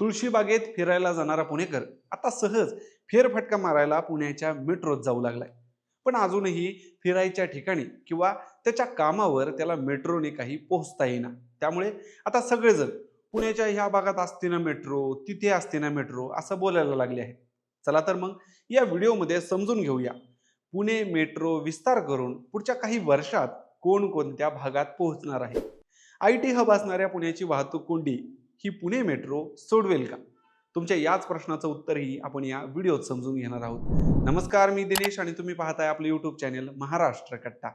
तुळशीबागेत फिरायला जाणारा पुणेकर आता सहज फेरफटका मारायला पुण्याच्या मेट्रोत जाऊ लागलाय. पण अजूनही फिरायच्या ठिकाणी किंवा त्याच्या कामावर त्याला मेट्रोने काही पोहोचता येईना. त्यामुळे आता सगळेजण पुण्याच्या ह्या भागात असते ना मेट्रो तिथे असते ना मेट्रो असं बोलायला लागले आहे चला तर मग या व्हिडिओमध्ये समजून घेऊया. पुणे मेट्रो विस्तार करून पुढच्या काही वर्षात कोणकोणत्या भागात पोहोचणार आहे? आय टी हब असणाऱ्या पुण्याची वाहतूक कोंडी ही पुणे मेट्रो सोडवेल का? तुमच्या याच प्रश्नाचं उत्तरही आपण या व्हिडिओत समजून घेणार आहोत. नमस्कार मी दिनेश आणि तुम्ही पाहताय आपलं युट्यूब चॅनेल महाराष्ट्र कट्टा.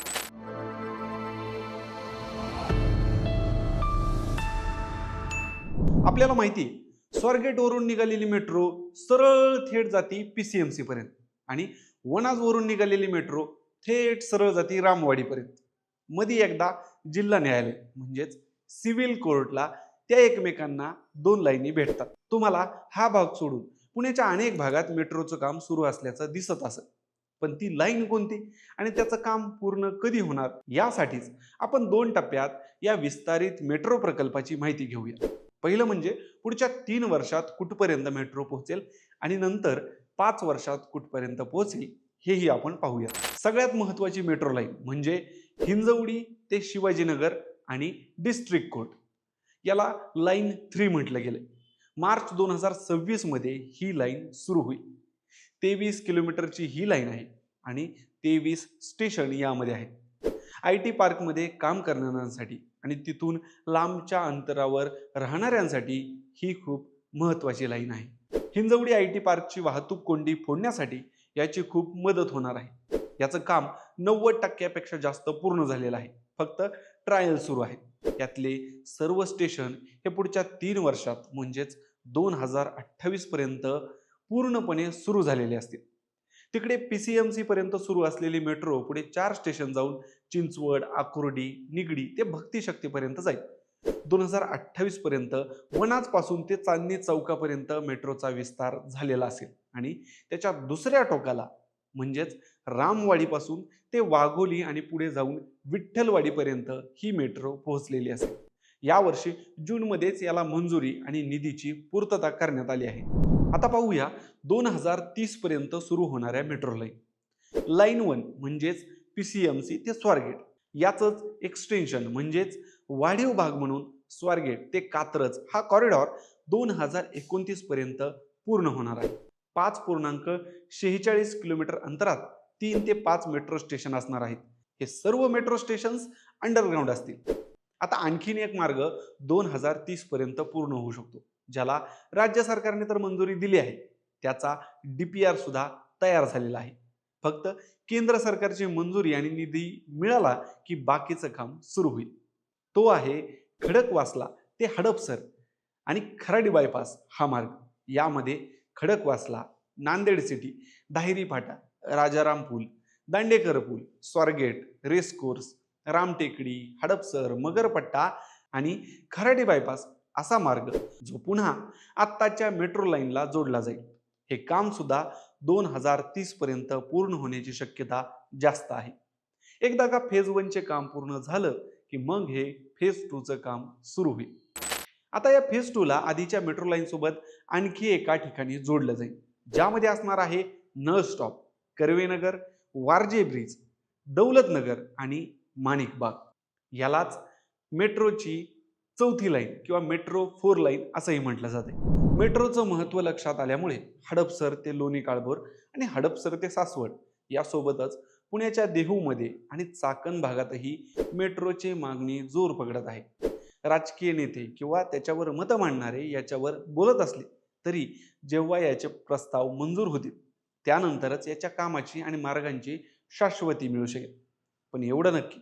आपल्याला माहिती आहे, निघालेली मेट्रो सरळ थेट जाती पीसीएमसी पर्यंत आणि वनाजवरून निघालेली मेट्रो थेट सरळ जाती रामवाडीपर्यंत. मध्ये एकदा जिल्हा न्यायालय म्हणजेच सिव्हिल कोर्टला त्या एकमेकांना दोन लाईनी भेटतात. तुम्हाला हा भाग सोडून पुण्याच्या अनेक भागात मेट्रोचं काम सुरू असल्याचं दिसत असत पण ती लाईन कोणती? आणि त्याचं काम पूर्ण कधी होणार? यासाठीच आपण दोन टप्प्यात या विस्तारित मेट्रो प्रकल्पाची माहिती घेऊया. पहिलं म्हणजे पुढच्या तीन वर्षात कुठपर्यंत मेट्रो पोहोचेल आणि नंतर पाच वर्षात कुठपर्यंत पोहोचेल हेही आपण पाहूया. सगळ्यात महत्त्वाची मेट्रो लाईन म्हणजे हिंजवडी ते शिवाजीनगर आणि डिस्ट्रिक्ट कोर्ट. याला लाईन थ्री म्हटलं गेलं मार्च दोन हजार सव्वीसमध्ये ही लाईन सुरू होईल. तेवीस किलोमीटरची ही लाईन आहे आणि तेवीस स्टेशन यामध्ये आहे. आय टी पार्कमध्ये काम करणाऱ्यांसाठी आणि तिथून लांबच्या अंतरावर राहणाऱ्यांसाठी ही खूप महत्त्वाची लाईन आहे. हिंजवडी आय टी पार्कची वाहतूक कोंडी फोडण्यासाठी याची खूप मदत होणार आहे. याचं काम नव्वद टक्क्यापेक्षा जास्त पूर्ण झालेलं आहे. फक्त ट्रायल सुरू आहे. यातले सर्व स्टेशन हे पुढच्या तीन वर्षात म्हणजेच दोन हजार अठ्ठावीस पर्यंत पूर्णपणे सुरू झालेले असतील. तिकडे पी सी एम सीपर्यंत सुरू असलेली मेट्रो पुढे चार स्टेशन जाऊन चिंचवड आकुर्डी निगडी ते भक्तिशक्तीपर्यंत जाईल. दोन हजार अठ्ठावीस पर्यंत वनाजपासून ते चांदणी चौकापर्यंत मेट्रोचा विस्तार झालेला असेल आणि त्याच्या दुसऱ्या टोकाला म्हणजेच रामवाडीपासून ते वाघोली आणि पुढे जाऊन विठ्ठलवाडीपर्यंत ही मेट्रो पोहोचलेली असेल. यावर्षी जूनमध्येच याला मंजुरी आणि निधीची पूर्तता करण्यात आली आहे. आता पाहूया दोन हजार तीस पर्यंत सुरू होणाऱ्या मेट्रो लाईन. लाईन वन म्हणजेच पी सी एम सी ते स्वारगेट. याचंच एक्सटेन्शन म्हणजेच वाढीव भाग म्हणून स्वारगेट ते कात्रज हा कॉरिडॉर दोन हजार एकोणतीस पर्यंत पूर्ण होणार आहे. पाच पूर्णांक शेहेचाळीस किलोमीटर अंतरात तीन ते पाच मेट्रो स्टेशन असणार आहेत. हे सर्व मेट्रो स्टेशन्स अंडरग्राऊंड असतील. आता आणखीन एक मार्ग दोन हजार तीस पर्यंत पूर्ण होऊ शकतो ज्याला राज्य सरकारने तर मंजुरी दिली आहे. त्याचा डीपीआर सुद्धा तयार झालेला आहे. फक्त केंद्र सरकारची मंजुरी आणि निधी मिळाला की बाकीचं काम सुरू होईल. तो आहे खडकवासला ते हडपसर आणि खराडी बायपास हा मार्ग. यामध्ये खडकवासला नांदेड सिटी दाहिरी फाटा राजाराम पूल दांडेकर पूल स्वारगेट रेसकोर्स रामटेकडी हडपसर मगरपट्टा आणि खराडी बायपास असा मार्ग जो पुन्हा आत्ताच्या मेट्रो लाईनला जोडला जाईल. हे काम सुद्धा दोन हजार तीस पर्यंत पूर्ण होण्याची शक्यता जास्त आहे. एकदा का फेज वनचे काम पूर्ण झालं की मग हे फेज टूचं काम सुरू होईल. आता या फेज टूला आधीच्या मेट्रो लाईनसोबत आणखी एका ठिकाणी जोडलं जाईल. ज्यामध्ये असणार आहे नळ स्टॉप कर्वेनगर वारजे ब्रिज दौलतनगर आणि माणिकबाग यालाच मेट्रोची चौथी लाईन किंवा मेट्रो फोर लाईन असंही म्हटलं जाते. मेट्रोचं महत्त्व लक्षात आल्यामुळे हडपसर ते लोणी काळभोर आणि हडपसर ते सासवड यासोबतच पुण्याच्या देहूमध्ये आणि चाकण भागातही मेट्रोची मागणी जोर पकडत आहे. राजकीय नेते किंवा त्याच्यावर मतं मांडणारे याच्यावर बोलत असले तरी जेव्हा याचे प्रस्ताव मंजूर होतील त्यानंतरच याच्या कामाची आणि मार्गांची शाश्वती मिळू शकेल. पण एवढं नक्की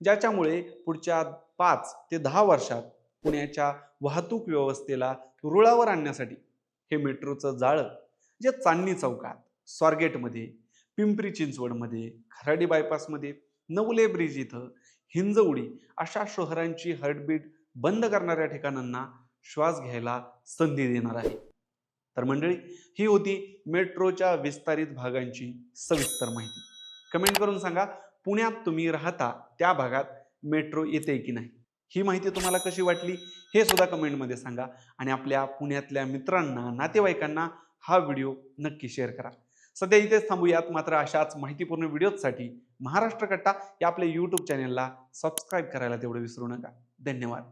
ज्याच्यामुळे पुढच्या पाच ते दहा वर्षात पुण्याच्या वाहतूक व्यवस्थेला रुळावर आणण्यासाठी हे मेट्रोचं जाळं जे चांदणी चौकात स्वारगेटमध्ये पिंपरी चिंचवडमध्ये खराडी बायपासमध्ये नवले ब्रिज इथं हिंजवडी अशा शहरांची हार्टबीट बंद करणाऱ्या ठिकाणांना श्वास घ्यायला संधी देणार आहे. तर मंडळी ही होती मेट्रोच्या विस्तारित भागांची सविस्तर माहिती. कमेंट करून सांगा पुण्यात तुम्ही राहता त्या भागात मेट्रो येते की नाही? ही माहिती तुम्हाला कशी वाटली हे सुद्धा कमेंटमध्ये सांगा आणि आपल्या पुण्यातल्या मित्रांना नातेवाईकांना हा व्हिडिओ नक्की शेअर करा. सध्या इथेच थांबूयात. मात्र अशाच माहितीपूर्ण व्हिडिओजसाठी महाराष्ट्र कट्टा या आपल्या यूट्यूब चॅनेलला सबस्क्राईब करायला तेवढं विसरू नका. धन्यवाद.